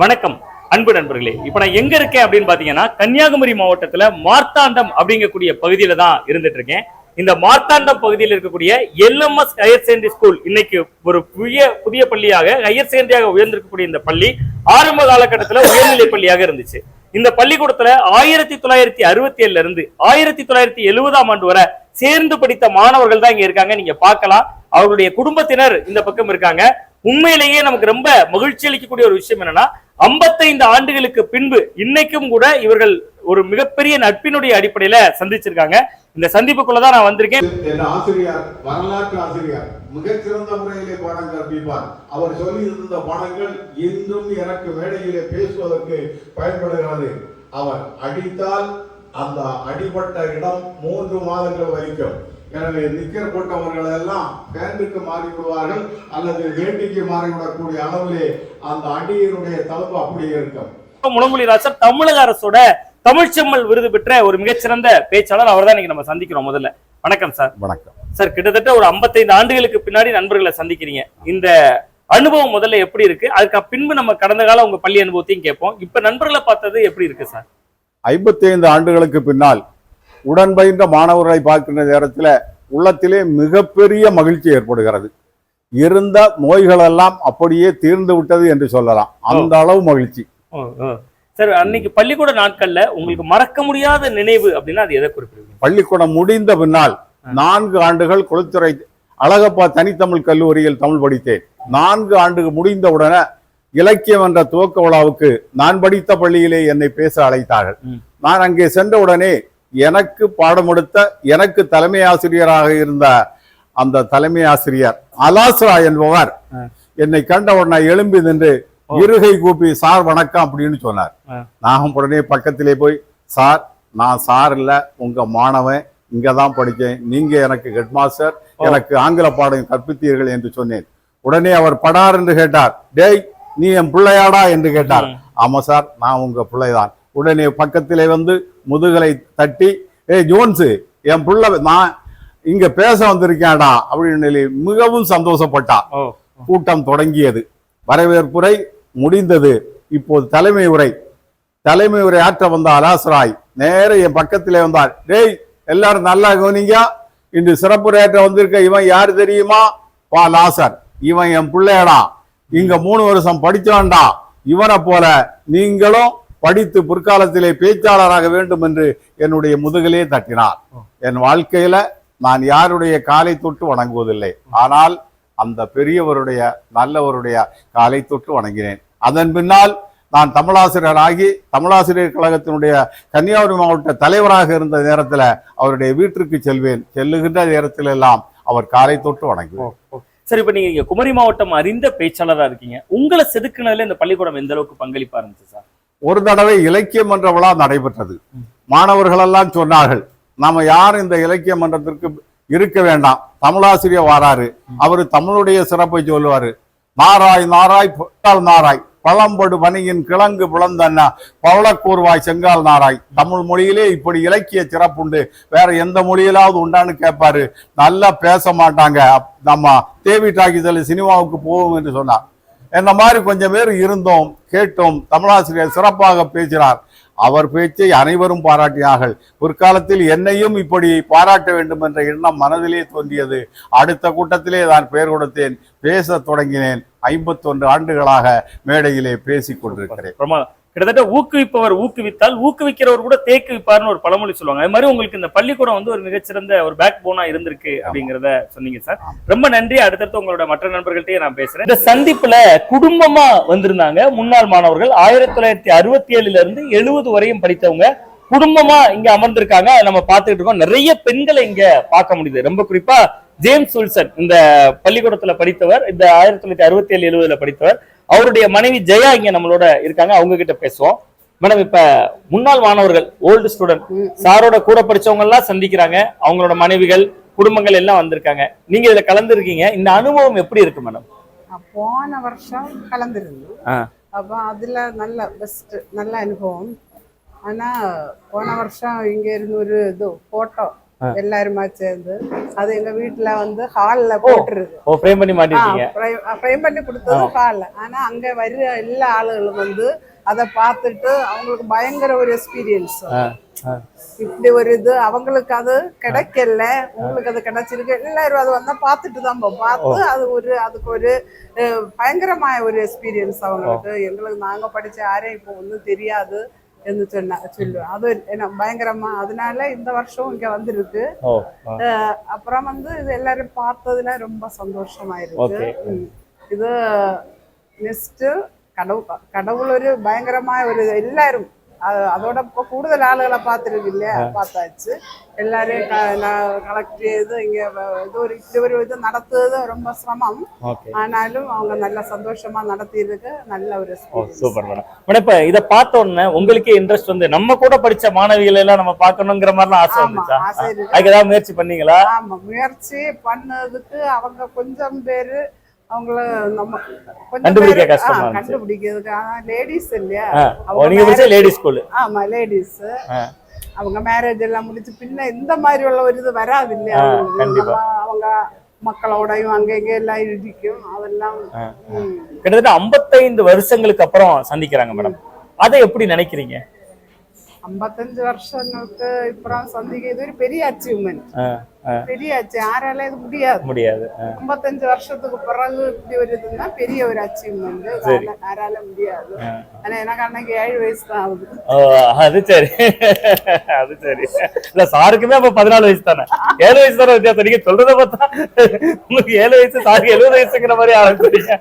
வணக்கம். அன்பு நண்பர்களே இப்ப நான் எங்க இருக்கேன் அப்படின்னு பாத்தீங்கன்னா கன்னியாகுமரி மாவட்டத்துல மார்த்தாண்டம் அப்படிங்கக்கூடிய பகுதியில தான் இருந்துட்டு இருக்கேன். இந்த மார்த்தாண்டம் பகுதியில் இருக்கக்கூடிய எல்எம்எஸ் ஹையர் செகண்டரி ஸ்கூல் இன்னைக்கு ஒரு புதிய புதிய பள்ளியாக ஹையர் செகண்டரியாக உயர்ந்திருக்கக்கூடிய இந்த பள்ளி ஆரம்ப காலகட்டத்துல உயர்நிலை பள்ளியாக இருந்துச்சு. இந்த பள்ளிக்கூடத்துல ஆயிரத்தி தொள்ளாயிரத்தி அறுபத்தி ஏழுல இருந்து ஆயிரத்தி தொள்ளாயிரத்தி எழுபதாம் ஆண்டு வரை சேர்ந்து படித்த மாணவர்கள் தான் இங்க இருக்காங்க. நீங்க பார்க்கலாம். அவர்களுடைய குடும்பத்தினர் இந்த பக்கம் இருக்காங்க. உண்மையிலேயே நமக்கு ரொம்ப மகிழ்ச்சி அளிக்கக்கூடிய ஒரு விஷயம் என்னன்னா 55 ஆண்டுகளுக்கு பின்பு இன்னைக்கும் கூட இவர்கள் ஒரு மிகப்பெரிய நட்பினுடைய அடிப்படையில சந்திச்சிருக்காங்க. இந்த சந்திப்புக்குள்ளதான் நான் வந்திருக்கேன். என் ஆசிரியர் வரலாற்று ஆசிரியர் மிகச்சிறந்த முறையிலே பாடம் கற்பிப்பார். அவர் சொல்லி இருந்த பாடங்கள் இன்றும் எனக்கு மேடையிலே பேசுவதற்கு பயன்படுகிறது. அவர் அடித்தால் அந்த அடிபட்ட இடம் மூன்று மாதங்கள் வரைக்கும் எனவே நிக்கர் போட்டவர்கள் எல்லாம் பேண்டுக்கு மாறி விடுவார்கள் அல்லது வேட்டிக்கு மாறிவிடக்கூடிய அளவிலே அந்த அடியினுடைய தழும்பு அப்படியே இருக்கும். ராசர் தமிழக அரசோட தமிழ்ச்செம்மல் விருது பெற்ற ஒரு மிகச்சிறந்த பேச்சாளர் அவர் தான் இன்னைக்கு நம்ம சந்திக்கிறோம் முதல்ல. வணக்கம் சார். வணக்கம். சார் கிட்டத்தட்ட ஒரு 55 ஆண்டுகளுக்கு பின்னாடி நண்பர்களை சந்திக்கிறீங்க. இந்த அனுபவம் முதல்ல எப்படி இருக்கு? அதுக்கு பின்பு நம்ம கடந்த கால உங்க பள்ளி அனுபவத்தையும் கேட்போம். இப்ப நண்பர்களை பார்த்தது எப்படி இருக்கு சார்? ஐம்பத்தைந்து ஆண்டுகளுக்கு பின்னால் உடன் பயின்ற மாணவர்களை பார்க்கின்ற நேரத்தில் உள்ளத்திலே மிகப்பெரிய மகிழ்ச்சி ஏற்படுகிறது. இருந்த நோய்களெல்லாம் அப்படியே தீர்ந்து விட்டது என்று சொல்லலாம். அந்த அளவு மகிழ்ச்சி. சார் அன்னைக்கு பள்ளிக்கூட நாட்கள்ல உங்களுக்கு மறக்க முடியாத நினைவு அப்படின்னா அது எதை குறிப்பிடுவீங்க? பள்ளிக்கூடம் முடிந்த பின்னால் நான்கு ஆண்டுகள் குளத்துறை அழகப்பா தனித்தமிழ் கல்லூரியில் தமிழ் படித்தேன். நான்கு ஆண்டு முடிந்த உடனே இலக்கியம் என்ற துவக்க விழாவுக்கு நான் படித்த பள்ளியிலே என்னை பேச அழைத்தார்கள். நான் அங்கே சென்ற உடனே எனக்கு பாடம் எடுத்த எனக்கு தலைமை ஆசிரியராக இருந்த அந்த தலைமை ஆசிரியர் அலாஸ்ரா என்பவர். என்னை கண்ட உடனே எழும்பி நின்று இருகை கூப்பி சார் வணக்கம் அப்படின்னு சொன்னார். நான் உடனே பக்கத்திலே போய் சார் நான் சார் இல்ல உங்க மாணவன் இங்க தான் படிச்சேன் நீங்க எனக்கு ஹெட் மாஸ்டர் எனக்கு ஆங்கில பாடம் கற்பித்தீர்கள் என்று சொன்னேன். உடனே அவர் படார் என்று கேட்டார். டேய் நீ என் பிள்ளையாடா என்று கேட்டார். ஆமா சார் நான் உங்க பிள்ளைதான். உடனே பக்கத்திலே வந்து முதுகலை தட்டி ஏய் ஜோன்ஸு என் பிள்ளை நான் இங்க பேச வந்திருக்கேன்டா அப்படின்னு மிகவும் சந்தோஷப்பட்டார் ஓ. கூட்டம் தொடங்கியது. வரவேற்புரை முடிந்தது. இப்போது தலைமை உரை. தலைமை உரை ஆற்ற வந்த அலாசராய் நேர என் பக்கத்திலே வந்தார். டேய் எல்லாரும் நல்லா கவனிங்க. இன்று சிறப்புரையாற்ற வந்திருக்க இவன் யார் தெரியுமா? பா லாசர். இவன் என் பிள்ளையடா. இங்க மூணு வருஷம் படிச்சவன்டா. இவனை போல நீங்களும் படித்து பிற்காலத்திலே பேச்சாளராக வேண்டும் என்று என்னுடைய முதுகிலே தட்டினார். என் வாழ்க்கையில நான் யாருடைய காலை தொட்டு வணங்குவதில்லை. ஆனால் அந்த பெரியவருடைய நல்லவருடைய காலை தொட்டு வணங்கினேன். அதன் பின்னால் நான் தமிழாசிரியராகி தமிழாசிரியர் கழகத்தினுடைய கன்னியாகுமரி மாவட்ட தலைவராக இருந்த நேரத்தில் அவருடைய வீட்டிற்கு செல்வேன். செல்லுகின்ற நேரத்தில் எல்லாம் அவர் காலை தொட்டு வணங்குவேன் சார் இப்ப நீங்க இங்க குமரி மாவட்டம் அறிந்த பேச்சாளரா இருக்கீங்க. உங்களை செதுக்குனதுல இந்த பள்ளிக்கூடம் எந்த அளவுக்கு பங்களிப்பா இருந்துச்சு சார்? ஒரு தடவை இலக்கிய மன்ற விழா நடைபெற்றது. மாணவர்கள் எல்லாம் சொன்னார்கள் நாம யாரும் இந்த இலக்கிய மன்றத்திற்கு இருக்க வேண்டாம் தமிழாசிரியர் வாராரு அவரு தமிழுடைய சிறப்பை சொல்லுவாரு. நாராய் நாராய் பொட்டால் நாராய் பழம்படு பனியின் கிழங்கு பிளந்தன்னா பவளக்கூர்வாய் செங்கால் நாராய். தமிழ் மொழியிலே இப்படி இலக்கிய சிறப்புண்டு வேற எந்த மொழியிலாவது உண்டான்னு கேட்பாரு நல்லா பேச மாட்டாங்க நம்ம தேவி டாக்கிதல் சினிமாவுக்கு போவோம் என்று சொன்னார். என்ன மாதிரி கொஞ்சம் பேர் இருந்தோம் கேட்டோம் தமிழாசிரியர் சிறப்பாக பேசினார். அவர் பேச்சை அனைவரும் பாராட்டினார்கள். பிற்காலத்தில் என்னையும் இப்படி பாராட்ட வேண்டும் என்ற எண்ணம் மனதிலே தோன்றியது. அடுத்த கூட்டத்திலே நான் பெயர் கொடுத்தேன். பேசத் தொடங்கினேன். ஐம்பத்தொன்று ஆண்டுகளாக மேடையிலே பேசிக் கொண்டிருக்கிறேன். கிட்டத்தட்ட ஊக்குவிப்பவர் ஊக்குவித்தால் ஊக்குவிக்கிறவர் கூட தேக்குவிப்பார்னு ஒரு பழமொழி சொல்லுவாங்க. அது மாதிரி உங்களுக்கு இந்த பள்ளிக்கூடம் வந்து ஒரு மிகச்சிறந்த ஒரு பேக் போனா இருந்திருக்கு அப்படிங்கறத சொன்னீங்க சார். ரொம்ப நன்றி. அடுத்தடுத்து உங்களோட மற்ற நண்பர்கள்ட்டயே நான் பேசுறேன். இந்த சந்திப்புல குடும்பமா வந்திருந்தாங்க முன்னாள் மாணவர்கள். ஆயிரத்தி தொள்ளாயிரத்தி அறுபத்தி ஏழுல இருந்து எழுபது வரையும் படித்தவங்க குடும்பமா இங்க அமர்ந்திருக்காங்க. நம்ம பார்த்துட்டு இருக்கோம். நிறைய பெண்களை இங்க பார்க்க முடியுது. ரொம்ப குறிப்பா ஜேம்ஸ் வில்சன் இந்த பள்ளிக்கூடத்துல படித்தவர் இந்த ஆயிரத்தி தொள்ளாயிரத்தி அறுபத்தி ஏழு எழுபதுல படித்தவர். அவருடைய மனைவி ஜெயா இங்க நம்மளோட இருக்காங்க அவங்க கிட்ட பேசுவோம். மேடம் இப்ப முன்னாள் மாணவர்கள் ஓல்டு ஸ்டூடெண்ட் சாரோட கூட படிச்சவங்க எல்லாம் சந்திக்கிறாங்க. அவங்களோட மனைவிகள் குடும்பங்கள் எல்லாம் வந்திருக்காங்க. நீங்க இதுல கலந்துருக்கீங்க. இந்த அனுபவம் எப்படி இருக்கு மேடம்? போன வருஷம் கலந்துருந்தோம். அப்போ அதில் நல்ல பெஸ்ட் நல்ல அனுபவம். ஆனால் போன வருஷம் இங்கே இருந்து ஒரு இது ஃபோட்டோ எல்லாருமா சேர்ந்து அது எங்க வீட்டுல வந்து ஹால்ல போட்டுருக்கு. ஓ ஃப்ரேம் பண்ணி மாட்டிருக்கீங்க. ஃப்ரேம் பண்ணி கொடுத்தது ஹால்ல ஆனா அங்க வர்ற எல்லா ஆளுகளும் வந்து அதை பார்த்துட்டு அவங்களுக்கு பயங்கர ஒரு எக்ஸ்பீரியன்ஸ். இப்படி ஒரு இது அவங்களுக்கு அது கிடைக்கல உங்களுக்கு அது கிடைச்சிருக்கு. எல்லாரும் அது வந்தா பார்த்துட்டு தான் பார்த்து அது ஒரு அதுக்கு ஒரு அஹ், பயங்கரമായ ஒரு எக்ஸ்பீரியன்ஸ் அவங்களுக்கு. எங்களுக்கு நாங்க படிச்ச யாரையும் இப்போ ஒன்றும் தெரியாது. என்று சொன்னா சொல்லுவேன் அது என்ன பயங்கரமா அதனால இந்த வருஷம் இங்க வந்திருக்கு. அப்புறம் வந்து இது எல்லாரும் பார்த்ததுல ரொம்ப சந்தோஷமா இருக்கு. இது நெக்ஸ்ட் கடவுள் கடவுள் ஒரு பயங்கரമായ ஒரு எல்லாரும் அதோட இப்போ கூடுதல் ஆளுகளை பார்த்துருக்கு இல்லையா பார்த்தாச்சு. எல்லாரையும் கலெக்ட் செய்து இங்க இது ஒரு இப்படி ஒரு இது நடத்துறது ரொம்ப சிரமம். ஆனாலும் அவங்க நல்ல சந்தோஷமா நடத்தியதுக்கு நல்ல ஒரு. சூப்பர் மேடம் மேடம் இப்ப இத பார்த்த உடனே உங்களுக்கே இன்ட்ரெஸ்ட் வந்து நம்ம கூட படிச்ச மாணவிகள் எல்லாம் நம்ம பார்க்கணுங்கிற மாதிரிலாம் ஆசை வந்துச்சா? அதுக்கு ஏதாவது முயற்சி பண்ணீங்களா? ஆமா முயற்சி பண்ணதுக்கு அவங்க கொஞ்சம் பேரு அவங்கள நம்ம கண்டுபிடிக்க கஷ்டமா. கண்டுபிடிக்கிறதுக்கு ஆனா லேடிஸ் இல்லையா? நீங்க படிச்ச marriage- லேடி ஸ்கூல் ஆமா லேடிஸ். அவங்க மேரேஜ் எல்லாம் முடிச்சு பின்ன இந்த மாதிரி உள்ள ஒரு இது வராது இல்லையா? அவங்க மக்களோடையும் அங்க இங்க எல்லாம் இருக்கும் அதெல்லாம். கிட்டத்தட்ட 55 வருஷங்களுக்கு அப்புறம் சந்திக்கிறாங்க மேடம். அதை எப்படி நினைக்கிறீங்க? சந்திக்க இது ஒரு பெரிய அச்சீவ்மெண்ட் ஆ, ஆ, பெரிய அச்சீவ் யாரால இது முடியாது. முடியாது ஐம்பத்தஞ்சு வருஷத்துக்கு பிறகு இப்படி ஒரு இதுன்னா பெரிய ஒரு அச்சீவ்மெண்ட். யாரால முடியாது. ஆனா எனக்கு அன்னைக்கு ஏழு வயசு தான் ஆகுது. அது சரி. அது சரி. இல்ல சாருக்குமே அப்ப பதினாலு வயசு தானே? ஏழு வயசு தானே வித்தியாசம்? நீங்க சொல்றத பார்த்தா உங்களுக்கு ஏழு வயசு சாருக்கு எழுபது வயசுங்கிற மாதிரி ஆரம்பிச்சிருக்கீங்க.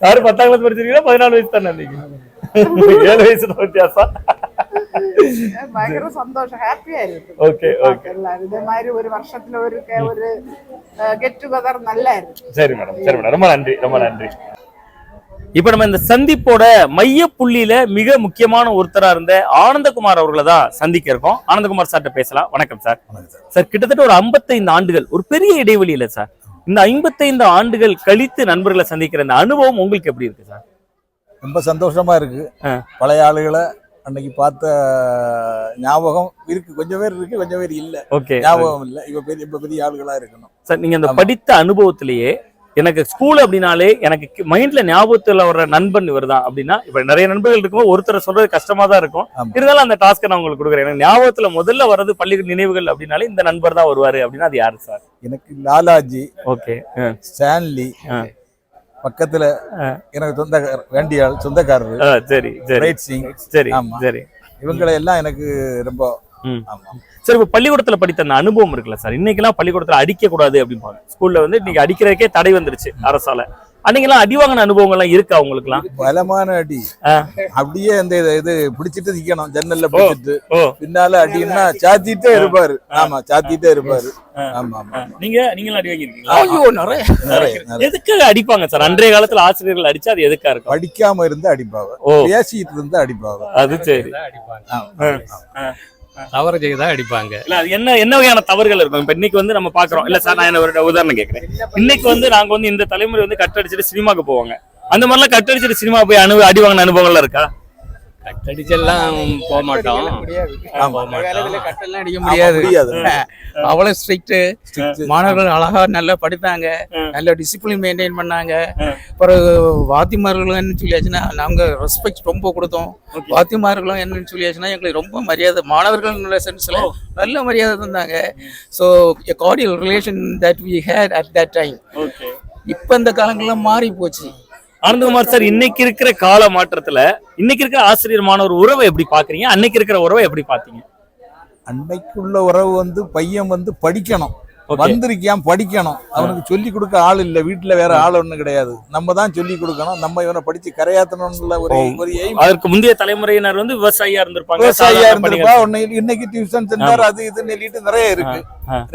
சாரு பத்தாம் கிளாஸ் படிச்சிருக்கீங்கன்னா பதினாலு வயசு தானே நீங்க உங்களுக்கு ஏழு வயசு தான் வித்தியாசம் பயங்கர சந்தோஷம் ஹாப்பியா இருக்கு ஓகே ஓகே எல்லாரும் இதே மாதிரி ஒரு வருஷத்துல ஒரு கே- ஒரு கெட் டுகெதர் நல்லா இருக்கு சரி மேடம் சரி மேடம் ரொம்ப நன்றி ரொம்ப நன்றி இப்ப நம்ம இந்த சந்திப்போட மைய புள்ளியில மிக முக்கியமான ஒருத்தரா இருந்த ஆனந்தகுமார் அவர்களை தான் சந்திக்க இருக்கோம் ஆனந்தகுமார் சார்ட்ட பேசலாம் வணக்கம் சார் சார் கிட்டத்தட்ட ஒரு 55 ஆண்டுகள் ஒரு பெரிய இடைவெளி இல்ல சார் இந்த 55 ஆண்டுகள் கழித்து நண்பர்களை சந்திக்கிற இந்த அனுபவம் உங்களுக்கு எப்படி இருக்கு சார் ரொம்ப சந்தோஷமா இருக்கு. பழைய ஆளுகளை அன்னைக்கு பார்த்த ஞாபகம் இருக்கு. கொஞ்சம் பேர் இருக்கு கொஞ்சம் பேர் இல்ல. ஓகே. ஞாபகம் இல்ல. இப்ப பெரிய இப்ப பெரிய ஆளுகளா இருக்கணும். சார் நீங்க அந்த. படித்த அனுபவத்திலேயே எனக்கு ஸ்கூல் அப்படின்னாலே எனக்கு மைண்ட்ல ஞாபகத்துல வர்ற நண்பன் இவர்தான் அப்படின்னா இப்ப நிறைய நண்பர்கள் இருக்கும் ஒருத்தர் சொல்றது கஷ்டமா தான் இருக்கும். இருந்தாலும் அந்த டாஸ்க்கை நான் உங்களுக்கு கொடுக்குறேன். எனக்கு ஞாபகத்துல முதல்ல வர்றது பள்ளி நினைவுகள் அப்படின்னாலே இந்த நண்பர் தான் வருவாரு அப்படின்னா அது யாரு சார்? எனக்கு லாலாஜி ஓகே. ஸ்டான்லி. பக்கத்துல. எனக்கு சொந்த வேண்டியாள் சொந்தக்காரரு. சரி சரி. ரைட் சிங் சரி ஆமா. சரி. இவங்களை எல்லாம் எனக்கு ரொம்ப சரி இப்ப பள்ளிக்கூடத்துல படித்த அந்த அனுபவம் இருக்குல்ல சார்? இன்னைக்கெல்லாம் பள்ளிக்கூடத்துல அடிக்க கூடாது அப்படிம்பாங்க ஸ்கூல்ல வந்து இன்னைக்கு அடிக்கிறதுக்கே தடை வந்துருச்சு அரசால. அன்னைக்கெல்லாம் அடி வாங்கின அனுபவங்கள்லாம் இருக்கா உங்களுக்குலாம் பலமான அடி. அப்படியே இந்த இது- இது பிடிச்சிட்டு நிக்கணும் ஜன்னல்ல பிடிச்சிட்டு. பின்னால அடின்னா சாத்திட்டே இருப்பாரு. ஆமா சாத்திட்டே இருப்பாரு. ஆமா ஆமா ஆமா. நீங்க நீங்களும் அடி வாங்கிருக்கீங்களா ஐயோ நிறைய. நிறைய நிறைய. எதுக்காக அடிப்பாங்க சார்? அன்றைய காலத்துல ஆசிரியர்கள் அடிச்சா அது எதுக்கா இருக்கும்? படிக்காம இருந்து அடிப்பாவ ஓ. பேசிட்டு இருந்து அடிப்பாவ அது சரி. அடிப்பாங்க. தவறு செய்தா அடிப்பாங்க. இல்ல அது என்ன என்ன வகையான தவறுகள் இருக்கும்? இப்ப இன்னைக்கு வந்து நம்ம பாக்குறோம். இல்ல சார் நான் என்ன ஒரு உதாரணம் கேக்குறேன். இன்னைக்கு வந்து நாங்க வந்து இந்த தலைமுறை வந்து கட்டடிச்சிட்டு சினிமாக்கு போவாங்க. அந்த மாதிரிலாம் கட்டடிச்சிட்டு சினிமா போய் அனுபவ அடி வாங்கின அனுபவங்கள்லாம் இருக்கா? கட்டடிச்செல்லாம் போக மாட்டோம் ஆமா. போக மாட்டோம் கட்டெல்லாம் அடிக்க முடியாது. அவ்வளவு ஸ்ட்ரிக்ட் Strict. மாணவர்கள் அழகா நல்லா படித்தாங்க நல்ல டிசிப்ளின் மெயின்டைன் பண்ணாங்க. பிறகு வாத்திமார்களும் சொல்லியாச்சுன்னா நாங்க ரெஸ்பெக்ட் ரொம்ப கொடுத்தோம். வாத்திமார்களும் என்னன்னு சொல்லியாச்சுன்னா எங்களுக்கு ரொம்ப மரியாதை. மாணவர்கள் சென்ஸ்ல நல்ல மரியாதை தந்தாங்க. So cordial relation that we had at that time okay. இப்போ இந்த காலங்கள்லாம் மாறி போச்சு ஆனந்தகுமார் சார் இன்னைக்கு இருக்கிற கால மாற்றத்துல இன்னைக்கு இருக்கிற ஆசிரியர் மாணவர் உறவை எப்படி பாக்குறீங்க? அன்னைக்கு இருக்கிற உறவை எப்படி பாத்தீங்க? அன்னைக்குள்ள உறவு வந்து பையன் வந்து படிக்கணும். வந்திருக்கியான் படிக்கணும். அவனுக்கு சொல்லி கொடுக்க ஆள் இல்ல. வீட்டுல வேற ஆள் ஒண்ணும் கிடையாது. நம்ம தான் சொல்லி கொடுக்கணும். நம்ம இவனை படிச்சு கரையாத்தணும்ல ஒரு. ஒரு. அதற்கு முந்தைய தலைமுறையினர் வந்து விவசாயியா இருந்திருப்பாங்க. விவசாயியா இருந்திருப்பா. உன்னை இன்னைக்கு டியூஷன் சென்டர் அது இதுன்னு சொல்லிட்டு நிறைய இருக்கு.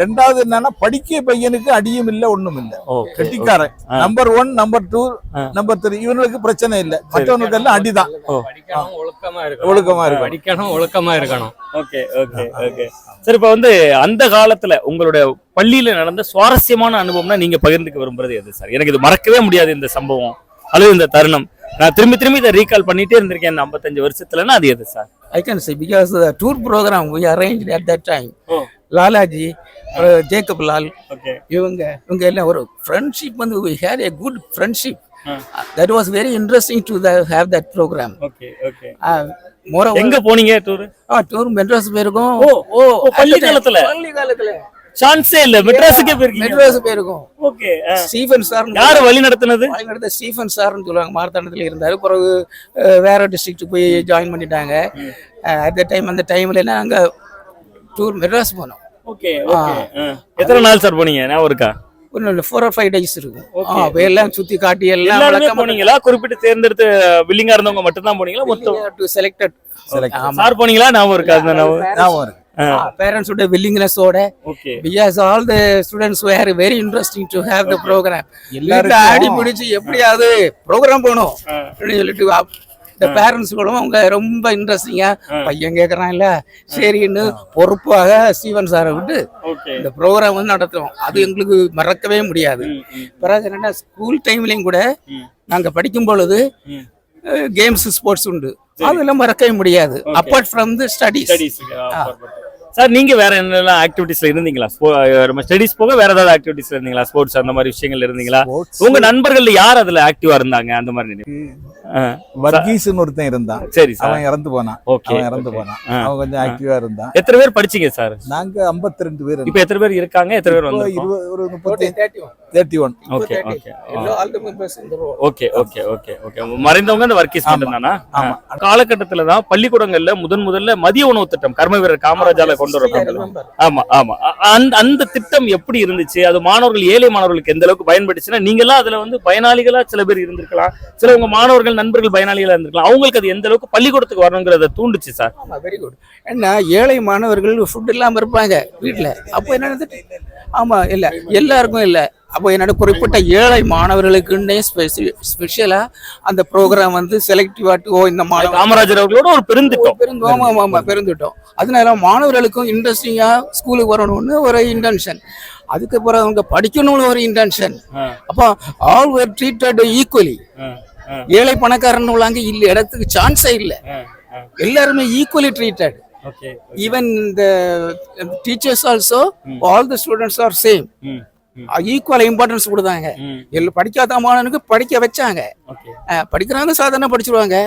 ரெண்டாவது என்னன்னா படிக்க பையனுக்கு அடியும் இல்ல ஒண்ணும் இல்ல. கெட்டிக்காரன். Number one number two. Number three இவனுக்கு பிரச்சனை இல்ல. மற்றவனுக்கு எல்லாம் அடிதான். படிக்கணும் ஒழுக்கமா இருக்கணும். ஒழுக்கமா இருக்கும் படிக்கணும் ஒழுக்கமா இருக்கணும். Okay okay okay. சரி இப்ப வந்து அந்த காலத்துல உங்களுடைய பள்ளியில நடந்த சுவாரஸ்யமான அனுபவம்னா நீங்க பகிர்ந்துக்க விரும்புறது எது சார்? எனக்கு இது மறக்கவே முடியாது இந்த சம்பவம். அல்லது இந்த தருணம். நான் திரும்பி திரும்பி இதை ரீகால் பண்ணிட்டே இருந்திருக்கேன் இந்த 55 வருஷத்துலன்னா அது எது sir? I can say because the tour program we arranged at that time, oh. Lalaji Jacob Lal இவங்க இவங்க எல்லாம் ஒரு ஃப்ரெண்ட்ஷிப் வந்து we had a good friendship. that was very interesting to the, have that program. Okay okay moreover எங்க போனீங்க tour ஆ tour Madras போயிருக்கோம். ஓ ஓ ஓ, பள்ளி காலத்துல. பள்ளி காலத்துல. சான்ஸே இல்ல. மெட்ராஸுக்கே போயிருக்கீங்க. மெட்ராஸ் போயிருக்கோம். ஓகே ஸ்டீஃபன் சார் யாரு வழி நடத்துனது? வழிநடத்த ஸ்டீஃபன் சார்னு சொல்லுவாங்க. மார்த்தாண்டத்தில் இருந்தார். பிறகு வேற டிஸ்ட்ரிக்ட் போய் ஜாயின் பண்ணிட்டாங்க. அட் த டைம் அந்த டைம்ல நாங்க டூர் மெட்ராஸ் போனோம். ஓகே ஓகே எத்தனை நாள் சார் போனீங்க? ஞாபகம் இருக்கா? ஒன்றும் ஃபோர் ஆர் ஃபைவ் டேஸ் இருக்கும். எல்லாம் சுத்தி காட்டி எல்லாம் விளக்கமா போனீங்களா? குறிப்பிட்டு தேர்ந்தெடுத்து வில்லிங்கா இருந்தவங்க மட்டும் தான் போனீங்களா? மொத்தம்? டு செலக்டட் சார் போனீங்களா? ஞாபகம் இருக்கா? அந்த ஞாபகம்? ஞாபகம் இருக்கு. பேரண்ட்ஸோட வில்லிங்னஸோட because all the students were very interesting to have the programme எல்லாரும் ஆடி பிடிச்சி எப்படியாவது ப்ரோக்ராம் போகணும் அப்படின்னு சொல்லிட்டு இந்த பேரண்ட்ஸ்களும் அவங்க ரொம்ப இன்ட்ரெஸ்டிங்கா பையன் கேட்கறான்ல சரின்னு பொறுப்பாக ஸ்டீவன் சாரை விட்டு இந்த ப்ரோக்ராம் வந்து நடத்துவோம் அது எங்களுக்கு மறக்கவே முடியாது. பிறகு என்னன்னா ஸ்கூல் டைம்லயும் கூட நாங்க படிக்கும் பொழுது கேம்ஸ் ஸ்போர்ட்ஸ் உண்டு. அதெல்லாம் மறக்கவே முடியாது. Apart from the studies sir நீங்க வேற என்னெல்லாம் ஆக்டிவிட்டிஸ்ல இருந்தீங்களா? நம்ம ஸ்டடிஸ் போக வேற ஏதாவது ஆக்டிவிட்டிஸ்ல இருந்தீங்களா? ஸ்போர்ட்ஸ் அந்த மாதிரி விஷயங்கள் இருந்தீங்களா. உங்க நண்பர்கள்ல யார் அதுல ஆக்டிவா இருந்தாங்க? அந்த மாதிரி வர்கீஸ்னு ஒருத்தன் இருந்தான். சரி சார். அவன் இறந்து போனான். ஓகே அவன் இறந்து போனான். அவன் கொஞ்சம் ஆக்டிவா இருந்தான். எத்தனை பேர் படிச்சீங்க சார்? நாங்க 52 ரெண்டு பேர் இப்ப எத்தனை பேர் இருக்காங்க? எத்தனை பேர் இப்போ வந்து இருபது ஒரு முப்பத்தி thirty one okay okay. Okay okay okay okay. மறைந்தவங்க அந்த வர்க்கீஸ் மட்டும் தானா காலகட்டத்துல தான் பள்ளிக்கூடங்கள்ல முதன் முதல்ல மதிய உணவு திட்டம் கர்ம வீரர் காமராஜால கொண்டு வரப்பட்டது ஆமா ஆமா. அந்த அந்த திட்டம் எப்படி இருந்துச்சு? அது மாணவர்கள் ஏழை மாணவர்களுக்கு எந்த அளவுக்கு பயன்பட்டுச்சுன்னா நீங்க எல்லாம் அதுல வந்து பயனாளிகளா சில பேர் இருந்திருக்கலாம். சில உங்க மாணவர்கள் நண்பர்கள் பயனாளிகளா இருந்திருக்கலாம். அவங்களுக்கு அது எந்த அளவுக்கு பள்ளிக்கூடத்துக்கு வரணுங்கிறத தூண்டுச்சு சார். வெரி குட் ஏன்னா ஏழை மாணவர்கள் ஃபுட் இல்லாம இருப்பாங்க வீட்ல. அப்போ என்ன ஆமா இல்ல. எல்லாருக்கும் இல்ல. அப்போ என்னோட குறிப்பிட்ட ஏழை மாணவர்களுக்குன்னே ஸ்பெஷலா அந்த ப்ரோக்ராம் வந்து செலக்டிவா ஓ இந்த மாணவர் காமராஜர் அவர்களோட ஒரு பெருந்திட்டம். பெருந்தோம் ஆமா ஆமா பெருந்துட்டோம். அதனால மாணவர்களுக்கும் இன்ட்ரெஸ்டிங்கா ஸ்கூலுக்கு வரணும்னு ஒரு இன்டென்ஷன் அதுக்கப்புறம் அவங்க படிக்கணும்னு ஒரு இன்டென்ஷன் அப்போ ஆல் வேர் ட்ரீட்டட் ஈக்குவலி ஏழை பணக்காரன் உள்ளாங்க இல்ல இடத்துக்கு சான்ஸே இல்ல. எல்லாருமே equally treated even the teachers also all the students are same equal importance கொடுத்தாங்க. எல்லாம் படிக்காத மாணவனுக்கு படிக்க வச்சாங்க. படிக்கிறாங்க சாதாரண படிச்சிருவாங்க.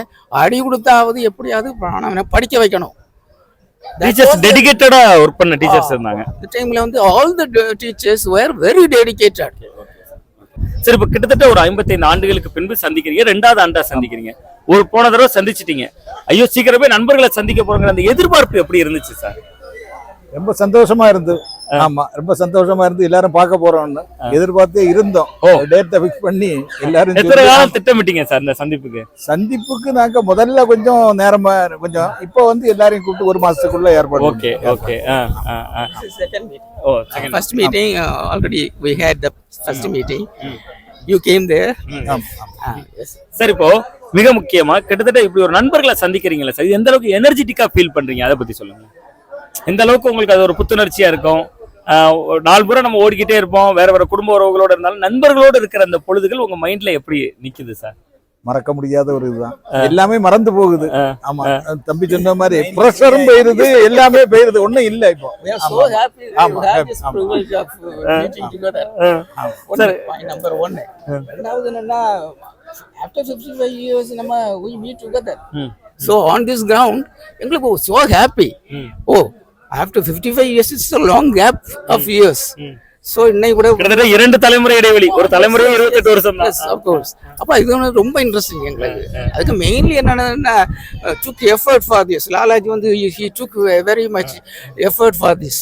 அடி கொடுத்தாவது எப்படியாவது மாணவனை படிக்க வைக்கணும். டீச்சர்ஸ் டெடிகேட்டடா ஒர்க் பண்ண டீச்சர்ஸ் இருந்தாங்க. இந்த டைம்ல வந்து all the teachers were very dedicated சரி இப்ப கிட்டத்தட்ட ஒரு 55 ஆண்டுகளுக்கு பின்பு சந்திக்கிறீங்க. ரெண்டாவது ஆண்டா சந்திக்கிறீங்க. ஒரு போன தடவை சந்திச்சிட்டீங்க. ஐயோ சீக்கிரமே நண்பர்களை சந்திக்க போறங்கிற அந்த எதிர்பார்ப்பு எப்படி இருந்துச்சு சார்? ரொம்ப சந்தோஷமா இருந்து. ஆமா ரொம்ப சந்தோஷமா இருந்து எல்லாரும் பார்க்க போறோம்னு எதிர்பார்த்தே இருந்தோம். ஓ. டேட்டை ஃபிக்ஸ் பண்ணி எல்லாரும் எத்தனை காலம் திட்டமிட்டீங்க சார் இந்த சந்திப்புக்கு? சந்திப்புக்கு நாங்க முதல்ல கொஞ்சம் நேரமா கொஞ்சம் இப்போ வந்து எல்லாரையும் கூப்பிட்டு ஒரு மாசத்துக்குள்ள ஏற்பாடு okay okay. Oh second first meeting already we had the first meeting you came there சரி இப்போ மிக முக்கியமா கிட்டத்தட்ட இப்படி ஒரு நண்பர்களை சந்திக்கிறீங்களா சார் இது எந்த அளவுக்கு எனர்ஜெட்டிக்கா ஃபீல் பண்றீங்க? அதை பத்தி சொல்லுங்க எந்த அளவுக்கு உங்களுக்கு அது ஒரு புத்துணர்ச்சியா இருக்கும்? நாலு பூரா நம்ம ஓடிக்கிட்டே இருப்போம். வேற வேற குடும்ப உறவுகளோட இருந்தாலும் நண்பர்களோட இருக்கிற அந்த பொழுதுகள் உங்க மைண்ட்ல எப்படி நிக்குது சார் மறக்க முடியாத ஒரு இதுதான். எல்லாமே மறந்து போகுது. ஆமா. தம்பி சொன்ன மாதிரி ப்ரெஷரும் போயிருது எல்லாமே போயிருது. ஒண்ணும் இல்ல இப்போ. Of uh. ரெண்டாவது என்னன்னா after 55 years நம்ம. So on this ground எங்களுக்கு so happy. Oh, after 55 years it's a long gap of years. So இன்னைக்கு கூட கிட்டத்தட்ட இரண்டு தலைமுறை இடைவெளி. ஒரு தலைமுறை இருபத்தெட்டு வருஷம் course. அப்ப இது வந்து ரொம்ப இன்ட்ரெஸ்டிங் எங்களுக்கு. அதுக்கு மெயின்லி என்னன்னா took effort for this Lalaji வந்து he took very much effort for this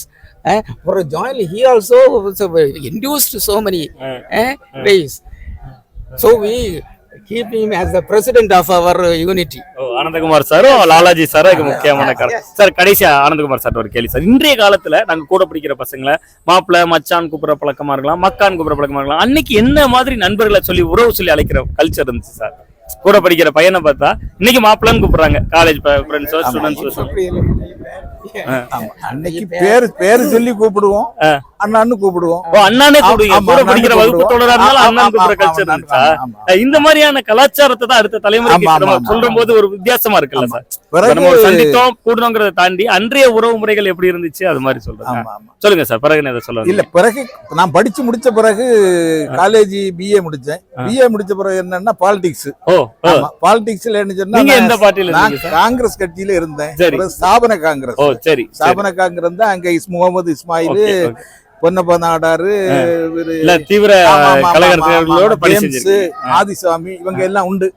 ஒரு join he also induced so many ways so we keep him as the president of our unity. ஓ, ஆனந்தகுமார் சாரும் லாலாஜி சாரும் இதுக்கு முக்கியமான காரணம். சார் கடைசியா ஆனந்தகுமார் சார் ஒரு கேள்வி சார். இன்றைய காலத்துல நாங்க கூட படிக்கிற பசங்களை மாப்பிள்ள மச்சான் கூப்பிடுற பழக்கமா இருக்கலாம் மக்கான் கூப்பிடுற பழக்கமா இருக்கலாம் அன்னைக்கு என்ன மாதிரி நண்பர்களை சொல்லி உறவு சொல்லி அழைக்கிற கல்ச்சர் இருந்துச்சு சார்? கூட படிக்கிற பையனை பார்த்தா இன்னைக்கு மாப்பிள்ளன்னு கூப்பிடுறாங்க. காலேஜ் ஃப்ரெண்ட்ஸோ ஸ்டூடெண்ட்ஸோ அன்னைக்கு பேரு பேரு சொல்லி கூப்பிடுவோம். அண்ணான்னு கூப்பிடுவோம். அண்ணானே கூட படிக்கிற வகுப்பு. தொடரா இருந்தாலும் அண்ணன் கூப்பிடுற கல்ச்சர் இருந்துச்சா. இந்த மாதிரியான கலாச்சாரத்தை தான் அடுத்த ஆமா. சொல்ற போது ஒரு வித்தியாசமா இருக்குல்ல சார்? நம்ம சந்தித்தோம் கூடணுங்கிறத தாண்டி அன்றைய உறவு முறைகள் எப்படி இருந்துச்சு? அது மாதிரி சொல்றேன் ஆமா ஆமா. சொல்லுங்க சார் பிறகு இதை சொல்ல இல்ல பிறகு நான் படிச்சு முடிச்ச பிறகு காலேஜ் பிஏ முடிச்சேன். பிஏ முடிச்ச பிறகு என்னன்னா பாலிடிக்ஸ் ஓ பாலிடிக்ஸ்ல என்ன சொன்னா எந்த பார்ட்டியில நான் இருந்தீங்க சார்? காங்கிரஸ் கட்சியில இருந்தேன். ஸ்தாபன காங்கிரஸ். ஓ சரி தான் அங்க இஸ் முகமது இஸ்மாயில். பொன்னப்ப நாடாரு தீவிர. ஆதிசாமி இவங்க எல்லாம் உண்டு.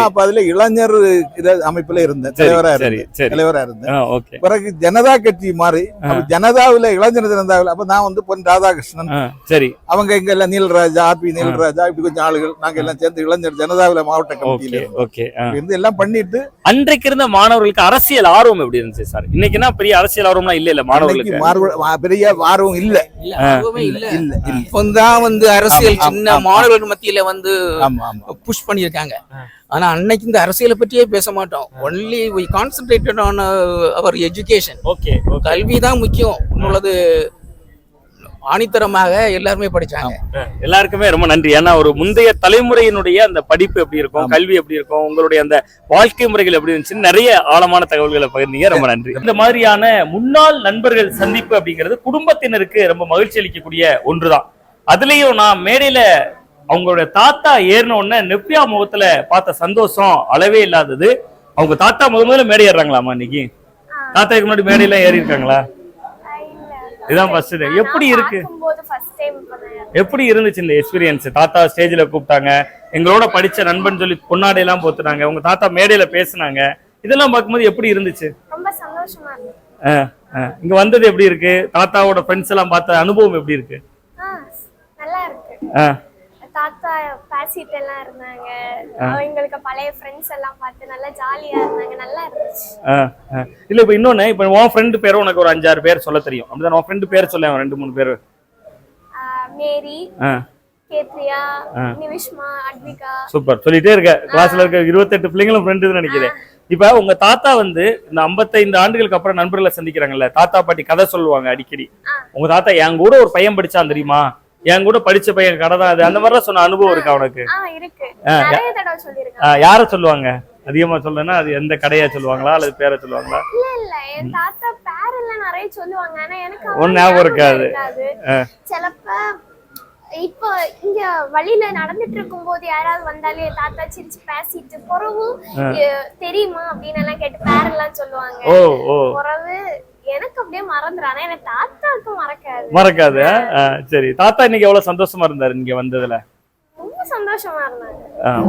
அப்ப அதுல இளைஞர் அமைப்புல இருந்தேன் தலைவரா இருந்தேன் தலைவரா இருந்தேன். பிறகு ஜனதா கட்சி மாறி ஜனதாவுல இளைஞர் ஜனதாவுல அப்ப நான் வந்து பொன் ராதாகிருஷ்ணன். சரி. அவங்க இங்க எல்லாம் நீலராஜா ஆர் பி நீலராஜா இப்படி கொஞ்சம் ஆளுகள் நாங்க எல்லாம் சேர்ந்து இளைஞர் ஜனதாவுல மாவட்ட கமிட்டியில. இருந்து எல்லாம் பண்ணிட்டு அன்றைக்கு இருந்த மாணவர்களுக்கு அரசியல் ஆர்வம் எப்படி இருந்துச்சு சார்? இன்னைக்குன்னா பெரிய அரசியல் ஆர்வம்லாம் இல்ல இல்ல மாணவர்களுக்கு? பெரிய ஆர்வம் இல்ல. இப்பதான் வந்து அரசியல் சின்ன. மாணவர்கள் மத்தியில வந்து புஷ் பண்ணியிருக்காங்க. ஆனா அன்னைக்கு இந்த அரசியலை பற்றியே பேச மாட்டோம். Only we concentrated on our education கல்வி தான் முக்கியம். உள்ளது ஆணித்தரமாக எல்லாருமே படிச்சாங்க. எல்லாருக்குமே ரொம்ப நன்றி. ஏன்னா ஒரு முந்தைய தலைமுறையினுடைய அந்த படிப்பு எப்படி இருக்கும் கல்வி எப்படி இருக்கும் உங்களுடைய அந்த வாழ்க்கை முறைகள் எப்படி இருந்துச்சுன்னு நிறைய ஆழமான தகவல்களை பகிர்ந்தீங்க. ரொம்ப நன்றி. இந்த மாதிரியான முன்னாள் நண்பர்கள் சந்திப்பு அப்படிங்கிறது குடும்பத்தினருக்கு ரொம்ப மகிழ்ச்சி அளிக்கக்கூடிய ஒன்றுதான். அதுலயும் நான் மேடையில அவங்களுடைய தாத்தா ஏறின உடனே நெப்பியா முகத்துல பார்த்த சந்தோஷம் அளவே இல்லாதது. அவங்க தாத்தா முத முதல்ல மேடை ஏறுறாங்களாமா இன்னைக்கு? தாத்தாக்கு முன்னாடி மேடையில ஏறி இருக்காங்களா இதான் ஃபர்ஸ்ட் டே எப்படி இருக்கு? டைம் எப்படி இருந்துச்சு இந்த எக்ஸ்பீரியன்ஸ் தாத்தா ஸ்டேஜ்ல கூப்பிட்டாங்க. எங்களோட படிச்ச நண்பன் சொல்லி பொன்னாடை எல்லாம் போத்துனாங்க. உங்க தாத்தா மேடையில பேசுனாங்க. இதெல்லாம் பார்க்கும்போது எப்படி இருந்துச்சு. இங்க வந்தது எப்படி இருக்கு? தாத்தாவோட ஃப்ரெண்ட்ஸ் எல்லாம் பார்த்த அனுபவம் எப்படி இருக்கு? நல்லா இருக்கு. தாத்தா பேசிட்டு எல்லாம் இருந்தாங்க அவங்களுக்கு பழைய ஃப்ரெண்ட்ஸ் எல்லாம் பார்த்து நல்லா ஜாலியா இருந்தாங்க. நல்லா இருந்துச்சு. இல்ல இப்ப இன்னொன்னு இப்ப உன் ஃப்ரெண்டு பேரும் உனக்கு ஒரு அஞ்சாறு பேர் சொல்ல தெரியும். அப்படிதான் உன் ஃப்ரெண்டு பேர் சொல்ல ரெண்டு மூணு பேர். Mary Kathriya Nivishma Advika super. சொல்லிட்டே இருக்க. கிளாஸ்ல இருக்க இருபத்தெட்டு பிள்ளைங்களும் ஃப்ரெண்டு நினைக்கிறேன். இப்ப உங்க தாத்தா வந்து இந்த 55 ஆண்டுகளுக்கு அப்புறம் நண்பர்களை சந்திக்கிறாங்கல்ல தாத்தா பாட்டி கதை சொல்லுவாங்க அடிக்கடி. உங்க தாத்தா என் கூட ஒரு பையன் படிச்சான் தெரியுமா? என் கூட படிச்ச பையன் கடை தான் அது. அந்த மாதிரிலாம் சொன்ன அனுபவம் இருக்கா ஆஹ் யார சொல்லுவாங்க? அதிகமா சொல்லனா அது எந்த கடையா சொல்லுவாங்களா அல்லது பேரை சொல்லுவாங்களா? அவ்வளவு ஞாபகம் இருக்காது. இப்போ இங்க வழியில நடந்துட்டு இருக்கும் போது யாராவது வந்தாலே தாத்தா சிரிச்சு பேசிட்டு பிறவும் தெரியுமா? அப்படின்னு எல்லாம் கேட்டு பேரெல்லாம் சொல்லுவாங்க. பிறவு எனக்கு அப்படியே மறந்துடும் ஆனா எனக்கு தாத்தாவுக்கு மறக்காது. சரி. தாத்தா இன்னைக்கு எவ்வளவு சந்தோஷமா இருந்தாரு இங்க வந்ததுல?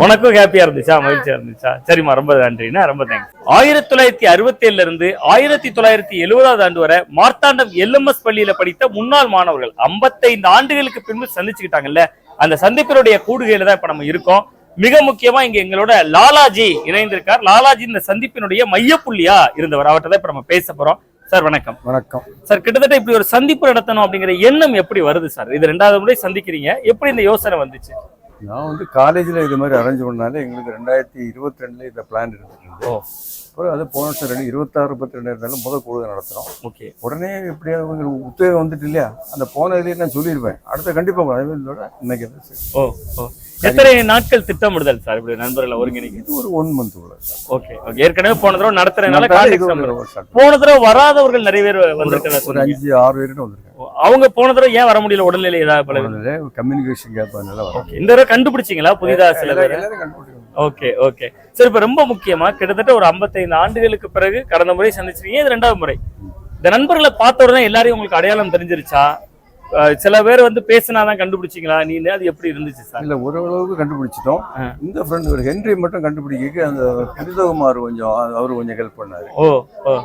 உனக்கும் ஹாப்பியா இருந்துச்சா? மகிழ்ச்சியா இருந்துச்சா? சரிம்மா ரொம்ப நன்றிண்ணா ரொம்ப தேங்க்ஸ் ஆயிரத்தி தொள்ளாயிரத்தி அறுபத்தி ஏழுல இருந்து ஆயிரத்தி தொள்ளாயிரத்தி எழுபதாவது ஆண்டு வரை மார்த்தாண்டம் எல்எம்எஸ் பள்ளியில படித்த முன்னாள் மாணவர்கள் 55 ஆண்டுகளுக்கு பின்பு சந்திச்சுக்கிட்டாங்கல்ல? அந்த சந்திப்பினுடைய கூடுகையில தான் இப்ப நம்ம இருக்கோம். மிக முக்கியமா இங்க எங்களோட லாலாஜி இணைந்திருக்கார். லாலாஜி இந்த சந்திப்பினுடைய மையப்புள்ளியா இருந்தவர். அவர்கிட்ட தான் இப்ப நம்ம பேச போறோம். சார் வணக்கம். வணக்கம். சார் கிட்டத்தட்ட இப்படி ஒரு சந்திப்பு நடத்தணும் அப்படிங்கிற எண்ணம் எப்படி வருது சார்? இது ரெண்டாவது முறை சந்திக்கிறீங்க. எப்படி இந்த யோசனை வந்துச்சு? நான் வந்து காலேஜில் இது மாதிரி அரேஞ்ச் பண்ணாலே எங்களுக்கு ரெண்டாயிரத்தி இருபத்தி ரெண்டுல இந்த பிளான் ஓ. அப்புறம் அது போன வருஷம் ரெண்டு இருபத்தாறு முப்பத்தி ரெண்டு இருந்தாலும் முதல் குழுவை நடத்துகிறோம் ஓகே. உடனே எப்படியா உங்களுக்கு உத்வேகம் வந்துட்டு இல்லையா? அந்த போன இதுலேயே நான் சொல்லியிருப்பேன் அடுத்த கண்டிப்பாக இன்னைக்கு. ஓ ஓ. எத்தனை நாட்கள் திட்டமிடுதல் சார்? இப்படி நண்பர்களை ஒருங்கிணைக்க. ஒரு ஒன் மந்த் கூட. ஓகே ஓகே ஏற்கனவே போன தடவை நடத்துறதுனால போன தடவை வராதவர்கள் நிறைய பேர் வந்திருக்கிறார் ஒரு அஞ்சு ஆறு பேர்கிட்ட வந்திருக்கேன் அவங்க போன தடவை ஏன் வர முடியல? உடல்நிலை ஏதாவது பல கம்யூனிகேஷன் கேப் இந்த தடவை கண்டுபிடிச்சீங்களா? புதிதா சில பேர்? ஓகே ஓகே சரி இப்ப ரொம்ப முக்கியமா கிட்டத்தட்ட ஒரு 55 ஆண்டுகளுக்கு பிறகு கடந்த முறை சந்திச்சிருக்கீங்க. இது ரெண்டாவது முறை. இந்த நண்பர்களை பார்த்த உடனே எல்லாரையும் உங்களுக்கு அடையாளம் தெரிஞ்சிருச்சா? சில பேர் வந்து பேசினாதான் கண்டுபிடிச்சீங்களா? நீ அது எப்படி இருந்துச்சு சார்? இல்ல ஓரளவுக்கு கண்டுபிடிச்சிட்டோம். இந்த ஃப்ரெண்ட் ஒரு ஹென்றி மட்டும் கண்டுபிடிக்க அந்த புனிதகுமார் கொஞ்சம் அவரு கொஞ்சம் ஹெல்ப் பண்ணாரு. ஓ